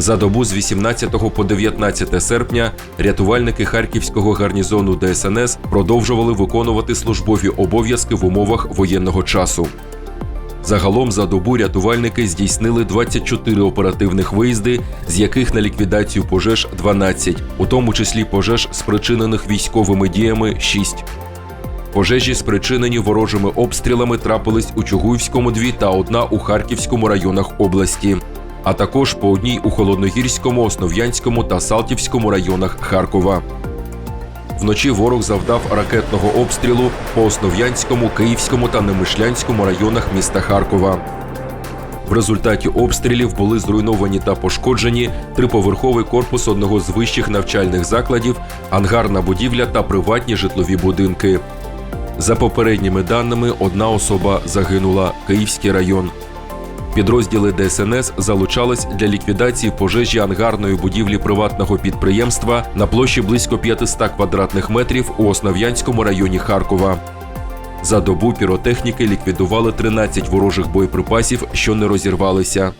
За добу з 18 по 19 серпня рятувальники харківського гарнізону ДСНС продовжували виконувати службові обов'язки в умовах воєнного часу. Загалом за добу рятувальники здійснили 24 оперативних виїзди, з яких на ліквідацію пожеж 12, у тому числі пожеж, спричинених військовими діями 6. Пожежі, спричинені ворожими обстрілами, трапились у Чугуївському дві та одна у Харківському районах області, а також по одній у Холодногірському, Основ'янському та Салтівському районах Харкова. Вночі ворог завдав ракетного обстрілу по Основ'янському, Київському та Немишлянському районах міста Харкова. В результаті обстрілів були зруйновані та пошкоджені триповерховий корпус одного з вищих навчальних закладів, ангарна будівля та приватні житлові будинки. За попередніми даними, одна особа загинула Київський район. Підрозділи ДСНС залучались для ліквідації пожежі ангарної будівлі приватного підприємства на площі близько 500 квадратних метрів у Основ'янському районі Харкова. За добу піротехніки ліквідували 13 ворожих боєприпасів, що не розірвалися.